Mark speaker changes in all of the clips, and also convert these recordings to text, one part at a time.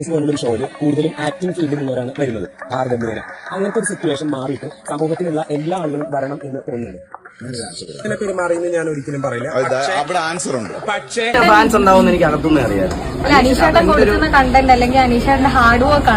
Speaker 1: പോലുള്ളൊരു ഷോയിൽ കൂടുതലും ആക്ടിംഗ് ഫീൽഡിൽ നിന്നവരാണ് വരുന്നത് താരതമ്യേന അങ്ങനത്തെ ഒരു സിറ്റുവേഷൻ മാറിയിട്ട് സമൂഹത്തിലുള്ള എല്ലാ ആളുകളും വരണം എന്ന് തോന്നുന്നുണ്ട്.
Speaker 2: അങ്ങനെ പെരുമാറിയെന്ന് ഞാൻ ഒരിക്കലും പറയില്ല.
Speaker 3: അവിടെ ആൻസർ ഉണ്ട്.
Speaker 2: പക്ഷേ
Speaker 4: ഫാൻസ് ഉണ്ടാവും എനിക്ക് അകത്തുനിന്ന് അറിയാം.
Speaker 5: അനീഷേട്ടൻ കൊടുക്കുന്ന കണ്ടന്റ് അല്ലെങ്കിൽ അനീഷേട്ടന്റെ ഹാർഡ് വർക്ക്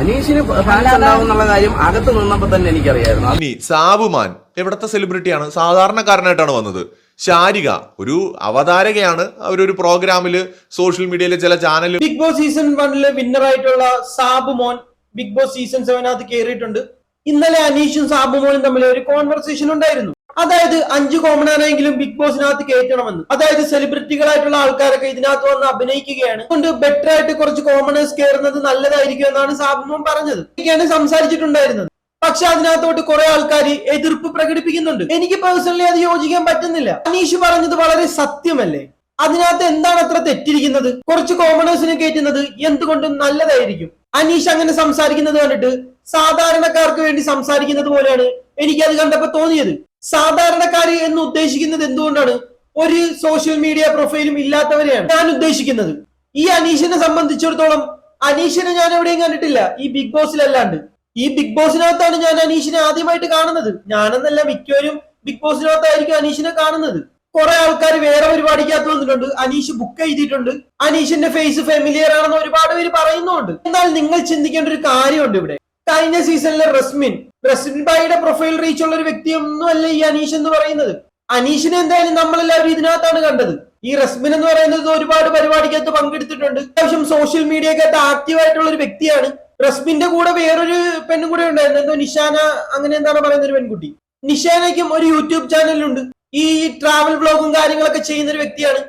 Speaker 4: അനീഷിന് ഫാൻസ് ഉണ്ടാവും എന്നുള്ള കാര്യം അകത്ത് നിന്നപ്പോ തന്നെ എനിക്കറിയായിരുന്നു.
Speaker 6: സാബുമാൻ എവിടത്തെ സെലിബ്രിറ്റിയാണ് സാധാരണക്കാരനായിട്ടാണ് വന്നത്. ശാരിക ഒരു അവതാരകയാണ്. അവരൊരു പ്രോഗ്രാമിൽ സോഷ്യൽ മീഡിയയിലെ ചില ചാനൽ
Speaker 7: ബിഗ് ബോസ് സീസൺ വണ്ണിലെ വിന്നർ ആയിട്ടുള്ള സാബു മോൻ ബിഗ് ബോസ് സീസൺ സെവനകത്ത് കയറിയിട്ടുണ്ട് ഇന്നലെ അനീഷും സാബു മോനും തമ്മിൽ ഒരു കോൺവെർസേഷൻ ഉണ്ടായിരുന്നു. അതായത് അഞ്ച് ആണെങ്കിലും ബിഗ് ബോസിനകത്ത് കയറ്റണമെന്ന്. അതായത് സെലിബ്രിറ്റികളായിട്ടുള്ള ആൾക്കാരൊക്കെ ഇതിനകത്ത് വന്ന് അഭിനയിക്കുകയാണ്. അതുകൊണ്ട് ബെറ്റർ ആയിട്ട് കുറച്ച് കോമണേഴ്സ് കയറുന്നത് നല്ലതായിരിക്കും എന്നാണ് സാബു മോൻ പറഞ്ഞത്. ഇതൊക്കെയാണ് സംസാരിച്ചിട്ടുണ്ടായിരുന്നത്. പക്ഷെ അതിനകത്തോട്ട് കുറെ ആൾക്കാർ എതിർപ്പ് പ്രകടിപ്പിക്കുന്നുണ്ട്. എനിക്ക് പേഴ്സണലി അത് യോജിക്കാൻ പറ്റുന്നില്ല. അനീഷ് പറഞ്ഞത് വളരെ സത്യമല്ലേ? അതിനകത്ത് എന്താണ് അത്ര തെറ്റിരിക്കുന്നത്? കുറച്ച് കോമണേഴ്സിനെ കയറ്റുന്നത് എന്തുകൊണ്ടും നല്ലതായിരിക്കും? അനീഷ് അങ്ങനെ സംസാരിക്കുന്നത് കണ്ടിട്ട് സാധാരണക്കാർക്ക് വേണ്ടി സംസാരിക്കുന്നത് പോലെയാണ് എനിക്ക് അത് കണ്ടപ്പോ തോന്നിയത്. സാധാരണക്കാർ എന്ന് ഉദ്ദേശിക്കുന്നത് എന്തുകൊണ്ടാണ്? ഒരു സോഷ്യൽ മീഡിയ പ്രൊഫൈലും ഇല്ലാത്തവരെയാണ് ഞാൻ ഉദ്ദേശിക്കുന്നത്. ഈ അനീഷിനെ സംബന്ധിച്ചിടത്തോളം അനീഷിനെ ഞാൻ എവിടെയും കണ്ടിട്ടില്ല. ഈ ബിഗ് ബോസിലല്ലാണ്ട് ഈ ബിഗ് ബോസിനകത്താണ് ഞാൻ അനീഷിനെ ആദ്യമായിട്ട് കാണുന്നത്. ഞാനെന്നല്ല മിക്കവരും ബിഗ് ബോസിനകത്തായിരിക്കും അനീഷിനെ കാണുന്നത്. കുറെ ആൾക്കാർ വേറെ പരിപാടിക്കകത്ത് വന്നിട്ടുണ്ട്. അനീഷ് ബുക്ക് എഴുതിയിട്ടുണ്ട്. അനീഷിന്റെ ഫേസ് ഫെമിലിയർ ആണെന്ന് ഒരുപാട് പേര് പറയുന്നുണ്ട്. എന്നാൽ നിങ്ങൾ ചിന്തിക്കേണ്ട ഒരു കാര്യമുണ്ട് ഇവിടെ. കഴിഞ്ഞ സീസണിലെ റസ്മിൻ റസ്മിൻ ബായിയുടെ പ്രൊഫൈൽ റീച്ച് ഉള്ള ഒരു വ്യക്തിയൊന്നും ഈ അനീഷ് എന്ന് പറയുന്നത്. അനീഷിനെ എന്തായാലും നമ്മളെല്ലാവരും ഇതിനകത്താണ് കണ്ടത്. ഈ റസ്മിൻ എന്ന് പറയുന്നത് ഒരുപാട് പരിപാടിക്കകത്ത് പങ്കെടുത്തിട്ടുണ്ട്. അത്യാവശ്യം സോഷ്യൽ മീഡിയക്കകത്ത് ആക്റ്റീവ് ആയിട്ടുള്ള ഒരു വ്യക്തിയാണ്. റസ്മിന്റെ കൂടെ വേറൊരു പെണ്ണും കൂടെ ഉണ്ടായിരുന്നു. എന്തോ നിഷാന അങ്ങനെ എന്താണ് പറയുന്ന ഒരു പെൺകുട്ടി. നിഷാനയ്ക്കും ഒരു യൂട്യൂബ് ചാനലുണ്ട് ഈ ട്രാവൽ ബ്ലോഗും കാര്യങ്ങളൊക്കെ ചെയ്യുന്ന ഒരു വ്യക്തിയാണ്.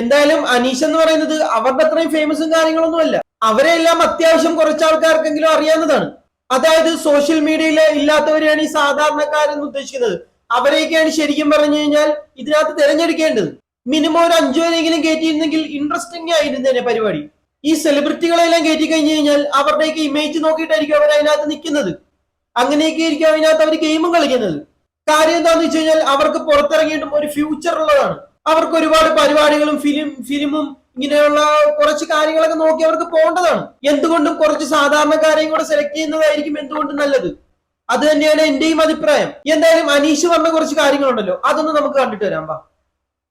Speaker 7: എന്തായാലും അനീഷ് എന്ന് പറയുന്നത് അവരുടെ അത്രയും ഫേമസും കാര്യങ്ങളൊന്നും അല്ല. അവരെ എല്ലാം അത്യാവശ്യം കുറച്ച് ആൾക്കാർക്കെങ്കിലും അറിയാവുന്നതാണ്. അതായത് സോഷ്യൽ മീഡിയയിൽ ഇല്ലാത്തവരെയാണ് ഈ സാധാരണക്കാരെന്ന് ഉദ്ദേശിക്കുന്നത്. അവരെയൊക്കെയാണ് ശരിക്കും പറഞ്ഞു കഴിഞ്ഞാൽ ഇതിനകത്ത് തിരഞ്ഞെടുക്കേണ്ടത്. മിനിമം ഒരു അഞ്ചു പേരെങ്കിലും കയറ്റിയിരുന്നെങ്കിൽ ഇൻട്രസ്റ്റിംഗ് ആയിരുന്നേനെ പരിപാടി. ഈ സെലിബ്രിറ്റികളെല്ലാം കയറ്റി കഴിഞ്ഞു കഴിഞ്ഞാൽ അവരുടെയൊക്കെ ഇമേജ് നോക്കിയിട്ടായിരിക്കും അവർ അതിനകത്ത് നിൽക്കുന്നത്. അങ്ങനെയൊക്കെ ആയിരിക്കും അതിനകത്ത് അവർ ഗെയിമും കളിക്കുന്നത്. കാര്യം എന്താണെന്ന് വെച്ച് കഴിഞ്ഞാൽ അവർക്ക് പുറത്തിറങ്ങിയിട്ടും ഒരു ഫ്യൂച്ചർ ഉള്ളതാണ്. അവർക്ക് ഒരുപാട് പരിപാടികളും ഫിലിം ഫിലിമും ഇങ്ങനെയുള്ള കുറച്ച് കാര്യങ്ങളൊക്കെ നോക്കി അവർക്ക് പോകേണ്ടതാണ്. എന്തുകൊണ്ടും കുറച്ച് സാധാരണക്കാരെയും കൂടെ സെലക്ട് ചെയ്യുന്നതായിരിക്കും എന്തുകൊണ്ടും നല്ലത്. അത് തന്നെയാണ് എന്റെയും അഭിപ്രായം. എന്തായാലും അനീഷ് പറഞ്ഞ കുറച്ച് കാര്യങ്ങളുണ്ടല്ലോ. അതൊന്നും നമുക്ക് കണ്ടിട്ട് വരാം. വാ.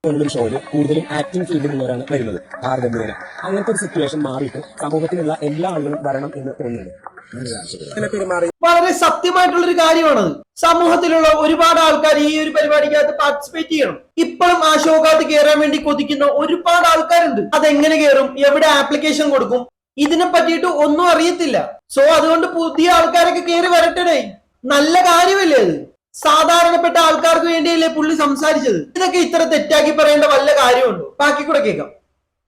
Speaker 1: ഷോയിൽ കൂടുതലും ആക്ടിംഗ് ഫീൽഡിൽ നിന്നവരാണ് വരുന്നത്. താരതമ്യേന അങ്ങനത്തെ ഒരു സിറ്റുവേഷൻ മാറിയിട്ട് സമൂഹത്തിലുള്ള എല്ലാ ആളുകളും വരണം എന്ന് തോന്നുന്നുണ്ട്.
Speaker 7: വളരെ സത്യമായിട്ടുള്ള ഒരു കാര്യമാണത് സമൂഹത്തിലുള്ള ഒരുപാട് ആൾക്കാർ ഈ ഒരു പരിപാടിക്കകത്ത് പാർട്ടിസിപ്പേറ്റ് ചെയ്യണം. ഇപ്പോഴും ആ ഷോക്കകത്ത് കയറാൻ വേണ്ടി കൊതിക്കുന്ന ഒരുപാട് ആൾക്കാരുണ്ട്. അതെങ്ങനെ കയറും എവിടെ ആപ്ലിക്കേഷൻ കൊടുക്കും? ഇതിനെ പറ്റിയിട്ട് ഒന്നും അറിയത്തില്ല. സോ അതുകൊണ്ട് പുതിയ ആൾക്കാരൊക്കെ കയറി വരട്ടെ നല്ല കാര്യമല്ലേ അത്? സാധാരണപ്പെട്ട ആൾക്കാർക്ക് വേണ്ടിയല്ലേ പുള്ളി സംസാരിച്ചത്? ഇതൊക്കെ ഇത്ര തെറ്റാക്കി പറയേണ്ട വല്ല കാര്യമുണ്ടോ? ബാക്കി കൂടെ കേൾക്കാം.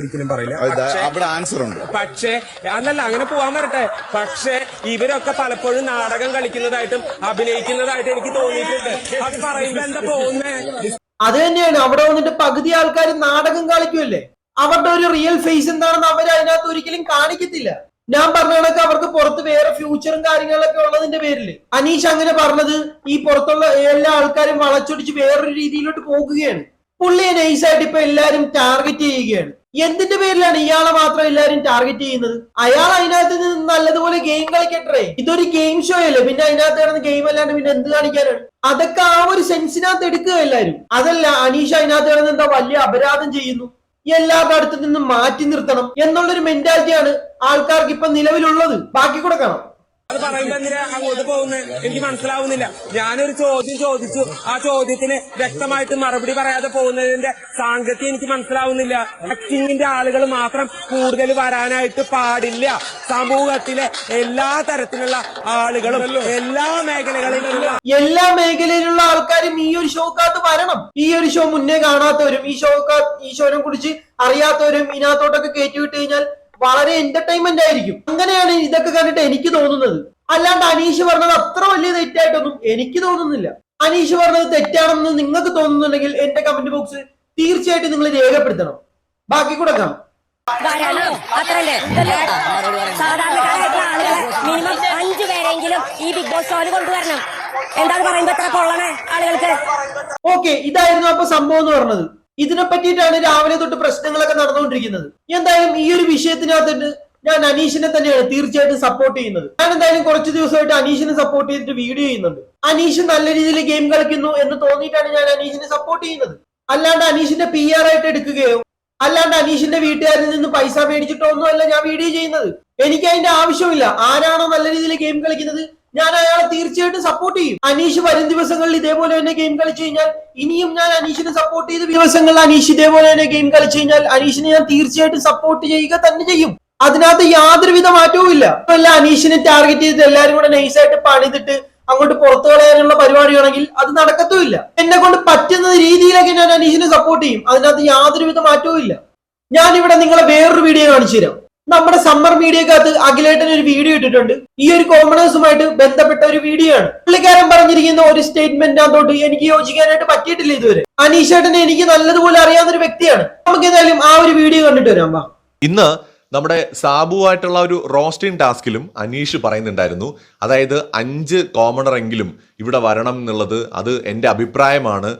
Speaker 2: ഒരിക്കലും പറയില്ല.
Speaker 3: അവിടെ ആൻസർ ഉണ്ട്.
Speaker 2: പക്ഷേ അല്ലല്ല അങ്ങനെ പോവാൻ വരട്ടെ. പക്ഷേ ഇവരൊക്കെ പലപ്പോഴും നാടകം കളിക്കുന്നതായിട്ടും അഭിനയിക്കുന്നതായിട്ടും എനിക്ക് തോന്നിയിട്ടുണ്ട്. അത് പറയുമ്പോ എന്താ പോകുന്നേ?
Speaker 7: അത് തന്നെയാണ്. അവിടെ വന്നിട്ട് പകുതി ആൾക്കാർ നാടകം കളിക്കുമല്ലേ അവരുടെ ഒരു റിയൽ ഫേസ് എന്താണെന്ന് അവർ അതിനകത്ത് ഒരിക്കലും കാണിക്കത്തില്ല. ഞാൻ പറഞ്ഞ കണക്ക് അവർക്ക് പുറത്ത് വേറെ ഫ്യൂച്ചറും കാര്യങ്ങളൊക്കെ ഉള്ളതിന്റെ പേരിൽ. അനീഷ് അങ്ങനെ പറഞ്ഞത് ഈ പുറത്തുള്ള എല്ലാ ആൾക്കാരും വളച്ചൊടിച്ച് വേറൊരു രീതിയിലോട്ട് പോകുകയാണ്. പുള്ളിയെ നൈസായിട്ട് ഇപ്പൊ എല്ലാരും ടാർഗറ്റ് ചെയ്യുകയാണ്. എന്തിന്റെ പേരിലാണ് ഇയാളെ മാത്രം എല്ലാരും ടാർഗറ്റ് ചെയ്യുന്നത്? അയാൾ അതിനകത്ത് നിന്ന് നല്ലതുപോലെ ഗെയിം കളിക്കട്ടെ. ഇതൊരു ഗെയിം ഷോ അല്ലേ? പിന്നെ അതിനകത്ത് കിടന്ന് ഗെയിം അല്ലാണ്ട് പിന്നെ എന്ത് കാണിക്കാനാണ്? അതൊക്കെ ആ ഒരു സെൻസിനകത്ത് എടുക്കുക എല്ലാരും. അതല്ല അനീഷ് അതിനകത്ത് കിടന്ന് എന്താ വലിയ അപരാധം ചെയ്യുന്നു? എല്ലാവരുടെ അടുത്ത് നിന്നും മാറ്റി നിർത്തണം എന്നുള്ളൊരു മെന്റാലിറ്റിയാണ് ആൾക്കാർക്ക് ഇപ്പൊ നിലവിലുള്ളത്. ബാക്കി കൂടെ കാണാം.
Speaker 2: അത് പറയുമ്പോ എന്തിനാ അങ്ങോട്ട് പോകുന്നത് എനിക്ക് മനസ്സിലാവുന്നില്ല. ഞാനൊരു ചോദ്യം ചോദിച്ചു. ആ ചോദ്യത്തിന് വ്യക്തമായിട്ട് മറുപടി പറയാതെ പോകുന്നതിന്റെ സാങ്കത്യം എനിക്ക് മനസ്സിലാവുന്നില്ല. ആക്ടിങ്ങിന്റെ ആളുകൾ മാത്രം കൂടുതൽ വരാനായിട്ട് പാടില്ല. സമൂഹത്തിലെ എല്ലാ തരത്തിലുള്ള ആളുകളും എല്ലാ മേഖലകളിലുള്ള
Speaker 7: എല്ലാ മേഖലയിലുള്ള ആൾക്കാരും ഈ ഒരു ഷോക്കകത്ത് വരണം. ഈ ഒരു ഷോ മുന്നേ കാണാത്തവരും ഈ ഷോക്കാ ഈ ഷോനെ കുറിച്ച് അറിയാത്തവരും ഇതിനകത്തോട്ടൊക്കെ കയറ്റിവിട്ട് കഴിഞ്ഞാൽ വളരെ എന്റർടൈൻമെന്റ് ആയിരിക്കും. അങ്ങനെയാണ് ഇതൊക്കെ കണ്ടിട്ട് എനിക്ക് തോന്നുന്നത്. അല്ലാണ്ട് അനീഷ് പറഞ്ഞത് അത്ര വലിയ തെറ്റായിട്ടൊന്നും എനിക്ക് തോന്നുന്നില്ല. അനീഷ് പറഞ്ഞത് തെറ്റാണെന്ന് നിങ്ങൾക്ക് തോന്നുന്നുണ്ടെങ്കിൽ എന്റെ കമന്റ് ബോക്സ് തീർച്ചയായിട്ടും നിങ്ങൾ രേഖപ്പെടുത്തണം. ബാക്കി കൊടുക്കാം കാണാം.
Speaker 8: വരണം സാധാരണക്കാരായിട്ടുള്ള ആളുകളെ മിനിമം അഞ്ചു പേരെങ്കിലും ഈ ബിഗ് ബോസ് ഷോയിൽ കൊണ്ടുവരണം. എന്താണ് പറയുമ്പോ എത്ര കൊള്ളണേ ആളുകൾക്ക്?
Speaker 7: ഓക്കെ ഇതായിരുന്നു അപ്പൊ സംഭവം എന്ന് പറഞ്ഞത്. ഇതിനെ പറ്റിയിട്ടാണ് രാവിലെ തൊട്ട് പ്രശ്നങ്ങളൊക്കെ നടന്നുകൊണ്ടിരിക്കുന്നത്. എന്തായാലും ഈ ഒരു വിഷയത്തിനകത്തിട്ട് ഞാൻ അനീഷിനെ തന്നെയാണ് തീർച്ചയായിട്ടും സപ്പോർട്ട് ചെയ്യുന്നത്. ഞാൻ എന്തായാലും കുറച്ച് ദിവസമായിട്ട് അനീഷിനെ സപ്പോർട്ട് ചെയ്തിട്ട് വീഡിയോ ചെയ്യുന്നുണ്ട്. അനീഷ് നല്ല രീതിയിൽ ഗെയിം കളിക്കുന്നു എന്ന് തോന്നിയിട്ടാണ് ഞാൻ അനീഷിനെ സപ്പോർട്ട് ചെയ്യുന്നത്. അല്ലാണ്ട് അനീഷിന്റെ പി ആർ ആയിട്ട് എടുക്കുകയോ അല്ലാണ്ട് അനീഷിന്റെ വീട്ടുകാരിൽ നിന്ന് പൈസ മേടിച്ചിട്ടോ ഒന്നുമല്ല ഞാൻ വീഡിയോ ചെയ്യുന്നത്. എനിക്ക് അതിന്റെ ആവശ്യമില്ല. ആരാണോ നല്ല രീതിയിൽ ഗെയിം കളിക്കുന്നത്? ഞാൻ അയാളെ തീർച്ചയായിട്ടും സപ്പോർട്ട് ചെയ്യും. അനീഷ് വരും ദിവസങ്ങളിൽ ഇതേപോലെ തന്നെ ഗെയിം കളിച്ചു കഴിഞ്ഞാൽ ഇനിയും ഞാൻ അനീഷിനെ സപ്പോർട്ട് ചെയ്ത ദിവസങ്ങളിൽ അനീഷ് ഇതേപോലെ തന്നെ ഗെയിം കളിച്ചു കഴിഞ്ഞാൽ അനീഷിനെ ഞാൻ തീർച്ചയായിട്ടും സപ്പോർട്ട് ചെയ്യുക തന്നെ ചെയ്യും. അതിനകത്ത് യാതൊരുവിധ മാറ്റവും ഇല്ല. അല്ല അനീഷിനെ ടാർഗറ്റ് ചെയ്തിട്ട് എല്ലാരും കൂടെ നൈസായിട്ട് പണിതിട്ട് അങ്ങോട്ട് പുറത്തു കളയാനുള്ള പരിപാടിയാണെങ്കിൽ അത് നടക്കത്തുമില്ല എന്നെ കൊണ്ട് പറ്റുന്ന രീതിയിലൊക്കെ ഞാൻ അനീഷിനെ സപ്പോർട്ട് ചെയ്യും. അതിനകത്ത് യാതൊരുവിധ മാറ്റവും ഇല്ല. ഞാൻ നിങ്ങളെ വേറൊരു വീഡിയോ കാണിച്ചു തരാം. നമ്മുടെ സമ്മർ മീഡിയക്കകത്ത് അഖിലേട്ടൻ ഒരു വീഡിയോ ഇട്ടിട്ടുണ്ട്. ഈ ഒരു കോമണേഴ്സുമായിട്ട് ബന്ധപ്പെട്ട ഒരു വീഡിയോ ആണ്. പുള്ളിക്കാരൻ പറഞ്ഞിരിക്കുന്ന ഒരു സ്റ്റേറ്റ്മെന്റ് അതോട്ട് എനിക്ക് യോജിക്കാനായിട്ട് പറ്റിയിട്ടില്ല ഇതുവരെ. അനീഷേട്ടനെ എനിക്ക് നല്ലതുപോലെ അറിയാവുന്ന ഒരു വ്യക്തിയാണ്. നമുക്ക് എന്തായാലും ആ ഒരു വീഡിയോ കണ്ടിട്ട് വരാം
Speaker 6: ഇന്ന് നമ്മുടെ സാബുവായിട്ടുള്ള ഒരു റോസ്റ്റിംഗ് ടാസ്കിലും അനീഷ് പറയുന്നുണ്ടായിരുന്നു. അതായത് അഞ്ച് കോമണർ എങ്കിലും ഇവിടെ വരണം എന്നുള്ളത് അത് എന്റെ അഭിപ്രായമാണ്.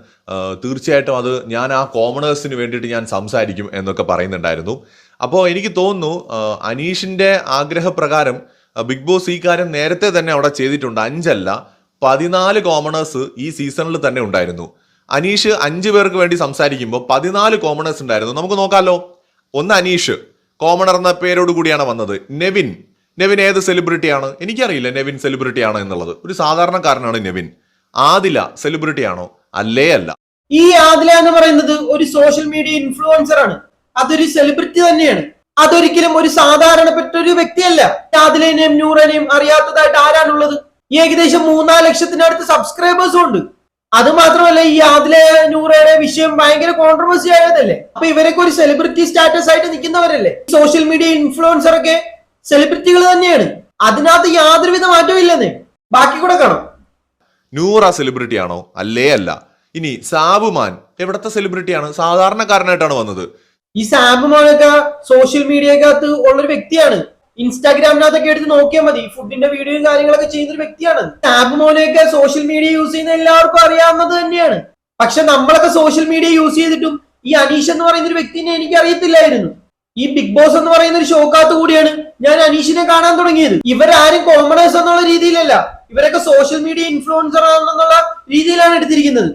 Speaker 6: തീർച്ചയായിട്ടും അത് ഞാൻ ആ കോമണേഴ്സിന് വേണ്ടിയിട്ട് ഞാൻ സംസാരിക്കും എന്നൊക്കെ പറയുന്നുണ്ടായിരുന്നു. അപ്പോൾ എനിക്ക് തോന്നുന്നു അനീഷിന്റെ ആഗ്രഹപ്രകാരം ബിഗ് ബോസ് ഈ കാര്യം നേരത്തെ തന്നെ അവിടെ ചെയ്തിട്ടുണ്ട്. അഞ്ചല്ല പതിനാല് കോമണേഴ്സ് ഈ സീസണിൽ തന്നെ ഉണ്ടായിരുന്നു. അനീഷ് അഞ്ച് പേർക്ക് വേണ്ടി സംസാരിക്കുമ്പോൾ പതിനാല് കോമണേഴ്സ് ഉണ്ടായിരുന്നു. നമുക്ക് നോക്കാമല്ലോ ഒന്ന് അനീഷ് കോമണർ എന്ന പേരോട് കൂടിയാണ് വന്നത്. നെവിൻ. നെവിൻ ഏത് സെലിബ്രിറ്റിയാണ് എനിക്കറിയില്ല നെവിൻ സെലിബ്രിറ്റി ആണോ എന്നുള്ളത്. ഒരു സാധാരണക്കാരനാണ് നെവിൻ. ആദില സെലിബ്രിറ്റിയാണോ അല്ലേ അല്ല.
Speaker 7: ഈ ആദില എന്ന് പറയുന്നത് ഒരു സോഷ്യൽ മീഡിയ ഇൻഫ്ലുവൻസർ ആണ്. അതൊരു സെലിബ്രിറ്റി തന്നെയാണ്. അതൊരിക്കലും ഒരു സാധാരണപ്പെട്ട ഒരു വ്യക്തിയല്ല. ആദിലേനെയും നൂറനെയും അറിയാത്തതായിട്ട് ആരാണുള്ളത്? ഏകദേശം മൂന്നാൽ ലക്ഷത്തിനടുത്ത് സബ്സ്ക്രൈബേഴ്സും ഉണ്ട്. അത് മാത്രമല്ല ഈ ആദിലെ നൂറയുടെ വിഷയം ഭയങ്കര കോൺട്രവേഴ്സി ആയതല്ലേ? അപ്പൊ ഇവരൊക്കെ ഒരു സെലിബ്രിറ്റി സ്റ്റാറ്റസ് ആയിട്ട് നിൽക്കുന്നവരല്ലേ? സോഷ്യൽ മീഡിയ ഇൻഫ്ലുവൻസർ ഒക്കെ സെലിബ്രിറ്റികൾ തന്നെയാണ്. അതിനകത്ത് യാതൊരുവിധ മാറ്റവും ഇല്ലെന്നേ. ബാക്കി കൂടെ കാണാം.
Speaker 6: നൂറ സെലിബ്രിറ്റി ആണോ? അല്ലേ അല്ല. ഇനി സാബുമാൻ എവിടത്തെ സെലിബ്രിറ്റിയാണ് സാധാരണക്കാരനായിട്ടാണ് വന്നത്.
Speaker 7: ഈ സാമ്പുമാനൊക്കെ സോഷ്യൽ മീഡിയക്കകത്ത് ഉള്ളൊരു വ്യക്തിയാണ്. ഇൻസ്റ്റാഗ്രാമിനകത്തൊക്കെ എടുത്ത് നോക്കിയാൽ മതി. ഫുഡിന്റെ വീഡിയോയും കാര്യങ്ങളൊക്കെ ചെയ്യുന്ന ഒരു വ്യക്തിയാണ് സാബുമോനെയൊക്കെ സോഷ്യൽ മീഡിയ യൂസ് ചെയ്യുന്ന എല്ലാവർക്കും അറിയാവുന്നത് തന്നെയാണ്. പക്ഷെ നമ്മളൊക്കെ സോഷ്യൽ മീഡിയ യൂസ് ചെയ്തിട്ടും ഈ അനീഷ് എന്ന് പറയുന്ന ഒരു വ്യക്തിനെ എനിക്ക് അറിയത്തില്ലായിരുന്നു. ഈ ബിഗ് ബോസ് എന്ന് പറയുന്ന ഒരു ഷോക്കകത്ത് കൂടിയാണ് ഞാൻ അനീഷിനെ കാണാൻ തുടങ്ങിയത്. ഇവരാരും കോമണേഴ്സ് എന്നുള്ള രീതിയിലല്ല. ഇവരൊക്കെ സോഷ്യൽ മീഡിയ ഇൻഫ്ലുവൻസർ ആണെന്നുള്ള രീതിയിലാണ് എടുത്തിരിക്കുന്നത്.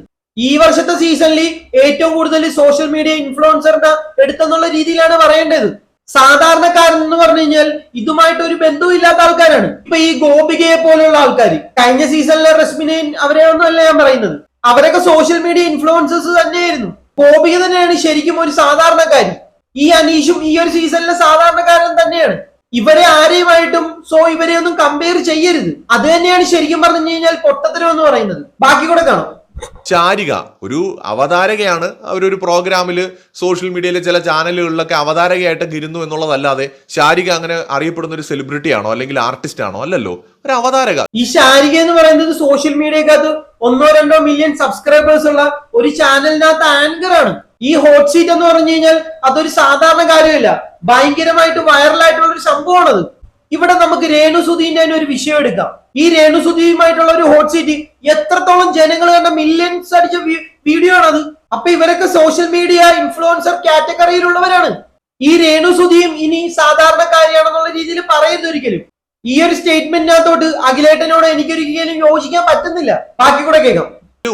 Speaker 7: ഈ വർഷത്തെ സീസണിൽ ഏറ്റവും കൂടുതൽ സോഷ്യൽ മീഡിയ ഇൻഫ്ലുവൻസറിനെ എടുത്തെന്നുള്ള രീതിയിലാണ് പറയേണ്ടത്. സാധാരണക്കാരൻ എന്ന് പറഞ്ഞു കഴിഞ്ഞാൽ ഇതുമായിട്ട് ഒരു ബന്ധവും ഇല്ലാത്ത ആൾക്കാരാണ്. ഇപ്പൊ ഈ ഗോപികയെ പോലെയുള്ള ആൾക്കാർ കഴിഞ്ഞ സീസണിലെ റശ്മിനെ അവരെ ഒന്നുമല്ല ഞാൻ പറയുന്നത്. അവരൊക്കെ സോഷ്യൽ മീഡിയ ഇൻഫ്ലുവൻസേഴ്സ് തന്നെയായിരുന്നു. ഗോപിക തന്നെയാണ് ശരിക്കും ഒരു സാധാരണക്കാരി. ഈ അനീഷും ഈ ഒരു സീസണിലെ സാധാരണക്കാരൻ തന്നെയാണ്. ഇവരെ ആരെയുമായിട്ടും സോ ഇവരെ ഒന്നും കമ്പയർ ചെയ്യരുത്. അത് തന്നെയാണ് ശരിക്കും പറഞ്ഞു കഴിഞ്ഞാൽ പൊട്ടത്തരം എന്ന് പറയുന്നത്. ബാക്കി കൂടെ കാണാം.
Speaker 6: ചാരിക. ഒരു അവതാരകയാണ്. അവരൊരു പ്രോഗ്രാമിൽ സോഷ്യൽ മീഡിയയിലെ ചില ചാനലുകളിലൊക്കെ അവതാരകയായിട്ട് ഇരുന്നു എന്നുള്ളതല്ലാതെ ശാരിക അങ്ങനെ അറിയപ്പെടുന്ന ഒരു സെലിബ്രിറ്റി ആണോ അല്ലെങ്കിൽ ആർട്ടിസ്റ്റ് ആണോ അല്ലല്ലോ. ഒരു അവതാരക.
Speaker 7: ഈ ശാരിക എന്ന് പറയുന്നത് സോഷ്യൽ മീഡിയക്കകത്ത് ഒന്നോ രണ്ടോ മില്യൺ സബ്സ്ക്രൈബേഴ്സ് ഉള്ള ഒരു ചാനലിനകത്ത് ആങ്കർ ആണ്. ഈ ഹോട്ട് സീറ്റ് എന്ന് പറഞ്ഞു കഴിഞ്ഞാൽ അതൊരു സാധാരണ കാര്യമില്ല. ഭയങ്കരമായിട്ട് വൈറലായിട്ടുള്ള ഒരു സംഭവമാണത്. ഇവിടെ നമുക്ക് രേണു സുധീന്റെ തന്നെ ഒരു വിഷയം എടുക്കാം. ഈ രേണു സുധീയുമായിട്ടുള്ള ഒരു ഹോട്ട് സീറ്റ് എത്രത്തോളം ജനങ്ങൾ കണ്ട മില്യൺസ് അടിച്ച വീഡിയോ ആണത്. അപ്പൊ ഇവരൊക്കെ സോഷ്യൽ മീഡിയ ഇൻഫ്ലുവൻസർ കാറ്റഗറിയിലുള്ളവരാണ് ഈ രേണു സുധിയും ഇനി സാധാരണക്കാരിയാണെന്നുള്ള രീതിയിൽ പറയുന്നത് ഒരിക്കലും. ഈ ഒരു സ്റ്റേറ്റ്മെന്റിനകത്തോട്ട് അഖിലേട്ടനോട് എനിക്കൊരിക്കലും യോജിക്കാൻ പറ്റുന്നില്ല. ബാക്കി കൂടെ കേൾക്കാം.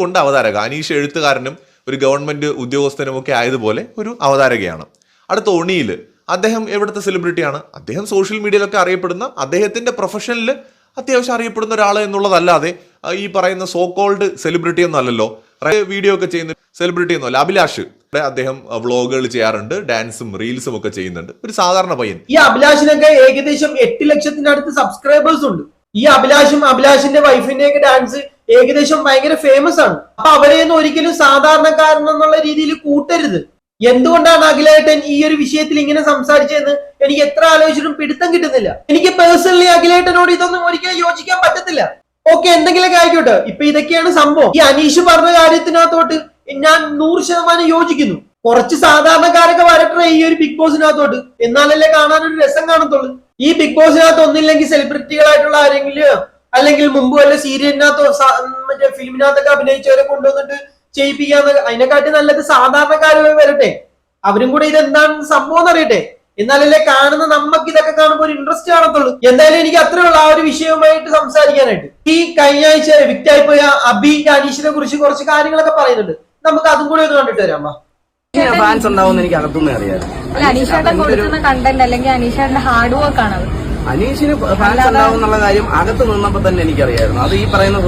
Speaker 6: ഉണ്ട് അവതാരക. അനീഷ് എഴുത്തുകാരനും ഒരു ഗവൺമെന്റ് ഉദ്യോഗസ്ഥനും ഒക്കെ ആയതുപോലെ ഒരു അവതാരകയാണ്. അടുത്ത ഒണിയിൽ അദ്ദേഹം എവിടുത്തെ സെലിബ്രിറ്റിയാണ് അദ്ദേഹം സോഷ്യൽ മീഡിയയിലൊക്കെ അറിയപ്പെടുന്ന അദ്ദേഹത്തിന്റെ പ്രൊഫഷനിൽ അത്യാവശ്യം അറിയപ്പെടുന്ന ഒരാൾ എന്നുള്ളതല്ലാതെ ഈ പറയുന്ന സോ കോൾഡ് സെലിബ്രിറ്റി ഒന്നും അല്ലല്ലോ. വീഡിയോ ഒക്കെ ചെയ്യുന്ന സെലിബ്രിറ്റി ഒന്നും അല്ല. അഭിലാഷ്. അദ്ദേഹം വ്ളോഗുകൾ ചെയ്യാറുണ്ട് ഡാൻസും റീൽസും ഒക്കെ ചെയ്യുന്നുണ്ട്. ഒരു സാധാരണ പയ്യൻ.
Speaker 7: ഈ അഭിലാഷിനൊക്കെ ഏകദേശം എട്ട് അടുത്ത് സബ്സ്ക്രൈബേഴ്സ് ഉണ്ട്. ഈ അഭിലാഷും അഭിലാഷിന്റെ വൈഫിന്റെ ഒക്കെ ഡാൻസ് ഏകദേശം ഭയങ്കര ഫേമസ് ആണ്. അപ്പൊ അവരെയൊന്നും ഒരിക്കലും സാധാരണക്കാരൻ എന്നുള്ള രീതിയിൽ കൂട്ടരുത്. എന്തുകൊണ്ടാണ് അഖിലേട്ടൻ ഈ ഒരു വിഷയത്തിൽ ഇങ്ങനെ സംസാരിച്ചതെന്ന് എനിക്ക് എത്ര ആലോചിച്ചിട്ടും പിടുത്തം കിട്ടുന്നില്ല. എനിക്ക് പേഴ്സണലി അഖിലേട്ടനോട് ഇതൊന്നും ഒരിക്കലും യോജിക്കാൻ പറ്റത്തില്ല. ഓക്കെ എന്തെങ്കിലുമൊക്കെ ആയിക്കോട്ടെ. ഇപ്പൊ ഇതൊക്കെയാണ് സംഭവം. ഈ അനീഷ് പറഞ്ഞ കാര്യത്തിനകത്തോട്ട് ഞാൻ നൂറ് ശതമാനം യോജിക്കുന്നു. കുറച്ച് സാധാരണക്കാരൊക്കെ വരട്ടെ ഈ ഒരു ബിഗ് ബോസിനകത്തോട്ട് എന്നാലല്ലേ കാണാനൊരു രസം കാണത്തുള്ളൂ. ഈ ബിഗ് ബോസിനകത്ത് ഒന്നില്ലെങ്കിൽ സെലിബ്രിറ്റികളായിട്ടുള്ള ആരെങ്കിലും അല്ലെങ്കിൽ മുമ്പ് വല്ല സീരിയലിനകത്തോ മറ്റേ ഫിലിമിനകത്തൊക്കെ അഭിനയിച്ചവരെ കൊണ്ടുവന്നിട്ട് ചെയ്യിപ്പിക്കാന്ന് അതിനെക്കാട്ടി നല്ലത് സാധാരണക്കാരും വരട്ടെ. അവരും കൂടെ ഇതെന്താണ് സംഭവം എന്നറിയട്ടെ എന്നാലല്ലേ കാണുന്ന നമുക്ക് ഇതൊക്കെ കാണുമ്പോൾ ഒരു ഇൻട്രസ്റ്റ് കാണത്തുള്ളൂ. എന്തായാലും എനിക്ക് അത്രയുള്ള ആ ഒരു വിഷയവുമായിട്ട് സംസാരിക്കാനായിട്ട്. ഈ കഴിഞ്ഞ ആഴ്ച വിക്റ്റായി പോയ അബി അനീഷിനെ കുറിച്ച് കുറച്ച് കാര്യങ്ങളൊക്കെ പറയുന്നുണ്ട്. നമുക്ക് അതും കൂടി ഒന്ന് കണ്ടിട്ട് വരാം.
Speaker 4: ഫാൻസ് ഉണ്ടാവും എനിക്ക് അകത്തുനിന്ന് അറിയാം
Speaker 5: അല്ല അനീഷേട്ടൻ കൊടുക്കുന്ന കണ്ടന്റ് അല്ലെങ്കിൽ അനീഷേട്ടന്റെ ഹാർഡ് വർക്ക് ആണ് അത്
Speaker 4: അനീഷിന് ഫാൻസ് ഉണ്ടാവും എന്നുള്ള കാര്യം അകത്ത് നിന്നപ്പോ തന്നെ എനിക്കറിയായിരുന്നു. അത് ഈ പറയുന്ന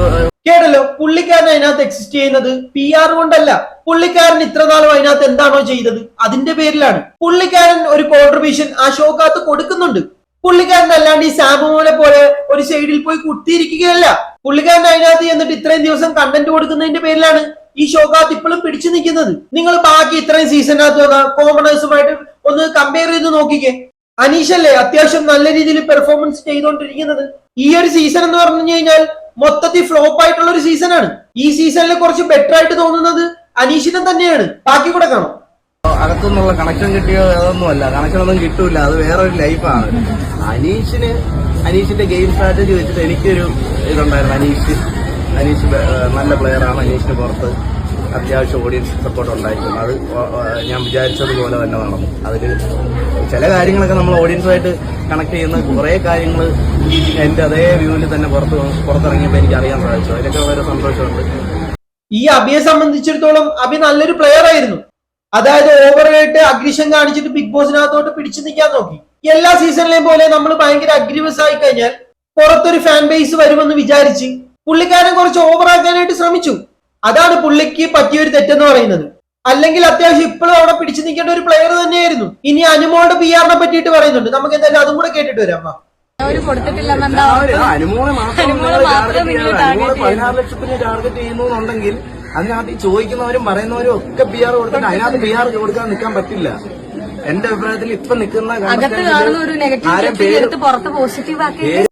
Speaker 7: കേട്ടല്ലോ പുള്ളിക്കാരൻ അതിനകത്ത് എക്സിസ്റ്റ് ചെയ്യുന്നത് പി ആർ കൊണ്ടല്ല. പുള്ളിക്കാരൻ ഇത്ര നാളും അതിനകത്ത് എന്താണോ ചെയ്തത്? അതിന്റെ പേരിലാണ്. പുള്ളിക്കാരൻ ഒരു കോൺട്രിബ്യൂഷൻ ആ ഷോക്കകത്ത് കൊടുക്കുന്നുണ്ട്. പുള്ളിക്കാരൻ അല്ലാണ്ട് ഈ സാബുമോനെ പോലെ ഒരു സൈഡിൽ പോയി കുത്തിയിരിക്കുകയല്ല. പുള്ളിക്കാരൻ അതിനകത്ത് ചെന്നിട്ട് ഇത്രയും ദിവസം കണ്ടന്റ് കൊടുക്കുന്നതിന്റെ പേരിലാണ് ഈ ഷോക്കകത്ത് ഇപ്പോഴും പിടിച്ചു നിൽക്കുന്നത്. നിങ്ങൾ ബാക്കി ഇത്രയും സീസണിനകത്ത് വന്ന കോമണേഴ്സുമായിട്ട് ഒന്ന് കമ്പയർ ചെയ്ത് നോക്കിക്കേ. അനീഷല്ലേ അത്യാവശ്യം നല്ല രീതിയിൽ പെർഫോമൻസ് ചെയ്തുകൊണ്ടിരിക്കുന്നത് ഈ ഒരു സീസൺ എന്ന് പറഞ്ഞു കഴിഞ്ഞാൽ മൊത്തത്തിൽ ഫ്ലോപ്പ് ആയിട്ടുള്ള ഒരു സീസണാണ് ഈ സീസണിൽ കുറച്ച് ബെറ്റർ ആയിട്ട് തോന്നുന്നത് അനീഷിനെ തന്നെയാണ്. ബാക്കി കൂടെ കാണാം.
Speaker 4: അകത്തുനിന്നുള്ള കണക്ഷൻ കിട്ടിയോ അതൊന്നുമല്ല കണക്ഷൻ ഒന്നും കിട്ടൂല. അത് വേറൊരു ലൈഫാണ് അനീഷിന് അനീഷിന്റെ ഗെയിം സ്ട്രാറ്റജി വെച്ചിട്ട് എനിക്കൊരു ഇതുണ്ടായിരുന്നു. അനീഷ് അനീഷ് നല്ല പ്ലെയറാണ് അനീഷിന് പുറത്ത്. അത്യാവശ്യം ഓഡിയൻസ് സപ്പോർട്ട് ഉണ്ടായിരിക്കും. അത് ഞാൻ വിചാരിച്ചതുപോലെ തന്നെ നടന്നു അതിൽ ചില കാര്യങ്ങളൊക്കെ നമ്മൾ ഓഡിയൻസുമായിട്ട് കണക്ട് ചെയ്യുന്ന കുറേ കാര്യങ്ങൾ എന്റെ അതേ വ്യൂവിൽ തന്നെ പുറത്ത് പുറത്തിറങ്ങിയപ്പോൾ എനിക്ക് അറിയാൻ സാധിച്ചു. അതിലൊക്കെ വളരെ സന്തോഷമുണ്ട്.
Speaker 7: ഈ അബിയെ സംബന്ധിച്ചിടത്തോളം അബി നല്ലൊരു പ്ലെയർ ആയിരുന്നു. അതായത് ഓവറായിട്ട് അഗ്രിഷൻ കാണിച്ചിട്ട് ബിഗ് ബോസിനകത്തോട്ട് പിടിച്ചു നിൽക്കാൻ നോക്കി. എല്ലാ സീസണിലെയും പോലെ നമ്മൾ ഭയങ്കര അഗ്രിവസ് ആയി കഴിഞ്ഞാൽ പുറത്തൊരു ഫാൻ ബേസ് വരുമെന്ന് വിചാരിച്ച് പുള്ളിക്കാരൻ കുറച്ച് ഓവറാക്കാനായിട്ട് ശ്രമിച്ചു. അതാണ് പുള്ളിക്ക് പറ്റിയ ഒരു തെറ്റെന്ന് പറയുന്നത്. അല്ലെങ്കിൽ അത്യാവശ്യം ഇപ്പോഴും അവിടെ പിടിച്ചു നിൽക്കേണ്ട ഒരു പ്ലെയർ തന്നെയായിരുന്നു. ഇനി അനുമോളുടെ പി ആറിനെ പറ്റിയിട്ട് പറയുന്നുണ്ട്. നമുക്ക് എന്തായാലും അതും കൂടെ കേട്ടിട്ട് വരാം.
Speaker 4: പതിനാറ് ലക്ഷത്തിന് ടാർഗറ്റ് ചെയ്യുന്നുണ്ടെങ്കിൽ അതിനകത്ത് ചോദിക്കുന്നവരും പറയുന്നവരും ഒക്കെ പി ആർ കൊടുത്തിട്ട് അതിനകത്ത് പി ആർ കൊടുക്കാൻ നിൽക്കാൻ പറ്റില്ല. എന്റെ അഭിപ്രായത്തിൽ ഇപ്പൊ നിൽക്കുന്ന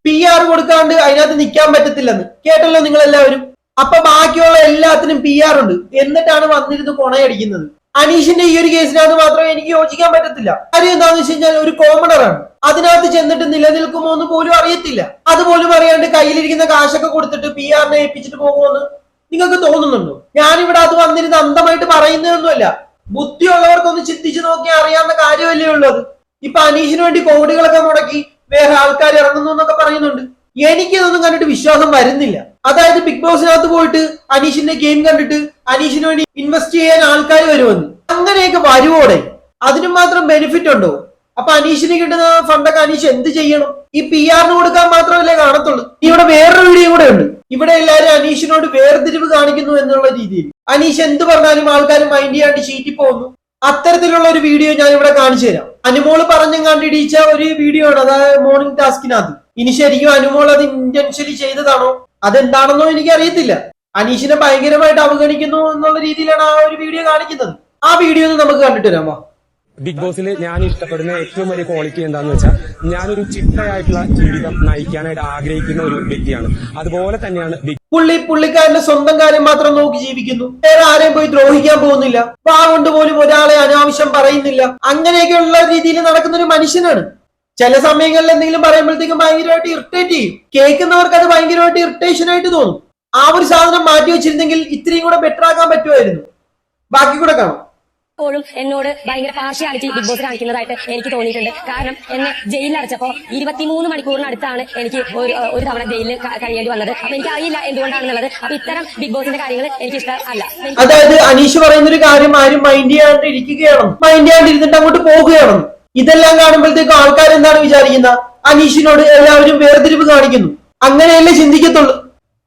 Speaker 7: പി ആർ കൊടുക്കാണ്ട് അതിനകത്ത് നിൽക്കാൻ പറ്റത്തില്ലെന്ന്. കേട്ടല്ലോ നിങ്ങൾ എല്ലാവരും അപ്പൊ ബാക്കിയുള്ള എല്ലാത്തിനും പി ആർ ഉണ്ട്. എന്നിട്ടാണ് വന്നിരുന്ന് കൊണയടിക്കുന്നത്. അനീഷിന്റെ ഈ ഒരു കേസിനകത്ത് മാത്രമേ എനിക്ക് യോജിക്കാൻ പറ്റത്തില്ല. കാര്യം എന്താണെന്ന് വെച്ച് കഴിഞ്ഞാൽ ഒരു കോമണറാണ് അതിനകത്ത് ചെന്നിട്ട് നിലനിൽക്കുമോ എന്ന് പോലും അറിയത്തില്ല. അതുപോലും അറിയാണ്ട് കയ്യിലിരിക്കുന്ന കാശൊക്കെ കൊടുത്തിട്ട് പി ആറിനെ ഏൽപ്പിച്ചിട്ട് പോകുമെന്ന് നിങ്ങൾക്ക് തോന്നുന്നുണ്ടോ? ഞാനിവിടെ അത് വന്നിരുന്ന് അന്തമായിട്ട് പറയുന്നതൊന്നുമല്ല. ബുദ്ധിയുള്ളവർക്കൊന്ന് ചിന്തിച്ചു നോക്കിയാൽ അറിയാവുന്ന കാര്യമല്ലേ ഉള്ളത്. ഇപ്പൊ അനീഷിന് വേണ്ടി കോടികളൊക്കെ മുടക്കി വേറെ ആൾക്കാർ ഇറങ്ങുന്നു എന്നൊക്കെ പറയുന്നുണ്ട്. എനിക്കിതൊന്നും കണ്ടിട്ട് വിശ്വാസം വരുന്നില്ല. അതായത് ബിഗ് ബോസിനകത്ത് പോയിട്ട് അനീഷിന്റെ ഗെയിം കണ്ടിട്ട് അനീഷിന് വേണ്ടി ഇൻവെസ്റ്റ് ചെയ്യാൻ ആൾക്കാർ വരുമെന്ന്. അങ്ങനെയൊക്കെ വരുവോടെ? അതിന് മാത്രം ബെനിഫിറ്റ് ഉണ്ടോ? അപ്പൊ അനീഷിന് കിട്ടുന്ന ഫണ്ടൊക്കെ അനീഷ് എന്ത് ചെയ്യണം? ഈ പി ആറിന് കൊടുക്കാൻ മാത്രമല്ലേ കാണത്തുള്ളൂ. ഇവിടെ വേറൊരു വീഡിയോ കൂടെ ഉണ്ട്. ഇവിടെ എല്ലാവരും അനീഷിനോട് വേർതിരിവ് കാണിക്കുന്നു എന്നുള്ള രീതിയിൽ. അനീഷ് എന്ത് പറഞ്ഞാലും ആൾക്കാർ മൈൻഡ് ചെയ്യാണ്ട് ചീറ്റി പോകുന്നു. അത്തരത്തിലുള്ള ഒരു വീഡിയോ ഞാൻ ഇവിടെ കാണിച്ചു തരാം. അനുമോൾ പറഞ്ഞും കണ്ടിടിച്ച ഒരു വീഡിയോ ആണ്. അതായത് മോർണിംഗ് ടാസ്കിനകത്ത് ഇനി ശരിക്കും അനുമോൾ അത് ഇന്റൻഷ്യലി ചെയ്തതാണോ? അതെന്താണെന്നോ എനിക്ക് അറിയത്തില്ല അനീഷിനെ ഭയങ്കരമായിട്ട് അവഗണിക്കുന്നു എന്നുള്ള രീതിയിലാണ് ആ ഒരു വീഡിയോ കാണിക്കുന്നത്. ആ വീഡിയോ ഒന്ന് നമുക്ക് കണ്ടിട്ട് വരാമോ?
Speaker 2: ബിഗ് ബോസിൽ ഞാൻ ഇഷ്ടപ്പെടുന്ന ഏറ്റവും വലിയ ക്വാളിറ്റി എന്താന്ന് വെച്ചാൽ ഞാനൊരു ചിട്ടയായിട്ടുള്ള ജീവിതം നയിക്കാനായിട്ട് ആഗ്രഹിക്കുന്ന ഒരു വ്യക്തിയാണ്. അതുപോലെ തന്നെയാണ് ബിഗ്
Speaker 7: പുള്ളി പുള്ളിക്കാരന്റെ സ്വന്തം കാര്യം മാത്രം നോക്കി ജീവിക്കുന്നു. വേറെ ആരെയും പോയി ദ്രോഹിക്കാൻ പോകുന്നില്ല. കൊണ്ട് പോലും ഒരാളെ അനാവശ്യം പറയുന്നില്ല. അങ്ങനെയൊക്കെയുള്ള രീതിയിൽ നടക്കുന്ന ഒരു മനുഷ്യനാണ്. ചില സമയങ്ങളിൽ എന്തെങ്കിലും പറയുമ്പോഴത്തേക്കും ഭയങ്കരമായിട്ട് ഇറിറ്റേറ്റ് ചെയ്യും. കേൾക്കുന്നവർക്ക് അത് ഭയങ്കരമായിട്ട് ഇറിറ്റേഷൻ ആയിട്ട് തോന്നും. ആ ഒരു സാധനം മാറ്റി വെച്ചിരുന്നെങ്കിൽ ഇത്രയും കൂടെ ബെറ്റർ ആക്കാൻ പറ്റുമായിരുന്നു. ബാക്കി കൂടെ കാണാം.
Speaker 8: ഇപ്പോഴും എന്നോട് ഭയങ്കര പാർഷ്യാലിറ്റി ബിഗ് ബോസ് കാണിക്കുന്നതായിട്ട് എനിക്ക് തോന്നിയിട്ടുണ്ട്. കാരണം എന്നെ ജയിലിൽ അടച്ചപ്പോ ഇരുപത്തിമൂന്ന് മണിക്കൂറിനടുത്താണ് എനിക്ക് ഒരു ഒരു തവണ ജയിലിൽ കഴിയേണ്ടി വന്നത്. അപ്പൊ എനിക്ക് അറിയില്ല എന്തുകൊണ്ടാണെന്നുള്ളത്. അപ്പൊ ഇത്തരം ബിഗ് ബോസിന്റെ കാര്യങ്ങൾ എനിക്ക് ഇഷ്ടം അല്ല.
Speaker 7: അതായത് അനീഷ് പറയുന്ന ഒരു കാര്യം ആരും മൈൻഡ് ചെയ്യാണ്ട് ഇരിക്കുകയാണ് മൈൻഡ് ചെയ്യാണ്ടിരുന്നിട്ട് അങ്ങോട്ട് പോകുകയാണ് ഇതെല്ലാം കാണുമ്പോഴത്തേക്കും ആൾക്കാർ എന്താണ് വിചാരിക്കുന്നത് അനീഷിനോട് എല്ലാവരും വേർതിരിവ് കാണിക്കുന്നു. അങ്ങനെയല്ലേ ചിന്തിക്കത്തുള്ളൂ.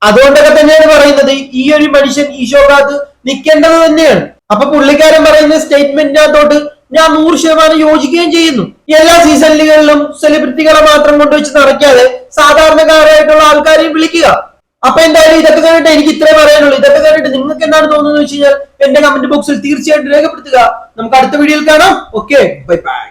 Speaker 7: അതുകൊണ്ടൊക്കെ തന്നെയാണ് പറയുന്നത് ഈ ഒരു മനുഷ്യൻ ഈശോകാത്ത് നിൽക്കേണ്ടത് തന്നെയാണ്. അപ്പൊ പുള്ളിക്കാരൻ പറയുന്ന സ്റ്റേറ്റ്മെന്റിനകത്തോട്ട് ഞാൻ നൂറ് ശതമാനം യോജിക്കുകയും ചെയ്യുന്നു. എല്ലാ സീസണുകളിലും സെലിബ്രിറ്റികളെ മാത്രം കൊണ്ടുവച്ച് നടക്കാതെ സാധാരണക്കാരായിട്ടുള്ള ആൾക്കാരെയും വിളിക്കുക. അപ്പൊ എന്തായാലും ഇതൊക്കെ കണ്ടിട്ട് എനിക്ക് ഇത്രേ പറയാനുള്ളൂ. ഇതൊക്കെ കണ്ടിട്ട് നിങ്ങൾക്ക് എന്താണ് തോന്നുന്നത് വെച്ച് കഴിഞ്ഞാൽ എന്റെ കമന്റ് ബോക്സിൽ തീർച്ചയായിട്ടും രേഖപ്പെടുത്തുക. നമുക്ക് അടുത്ത വീഡിയോയിൽ കാണാം. Okay bye bye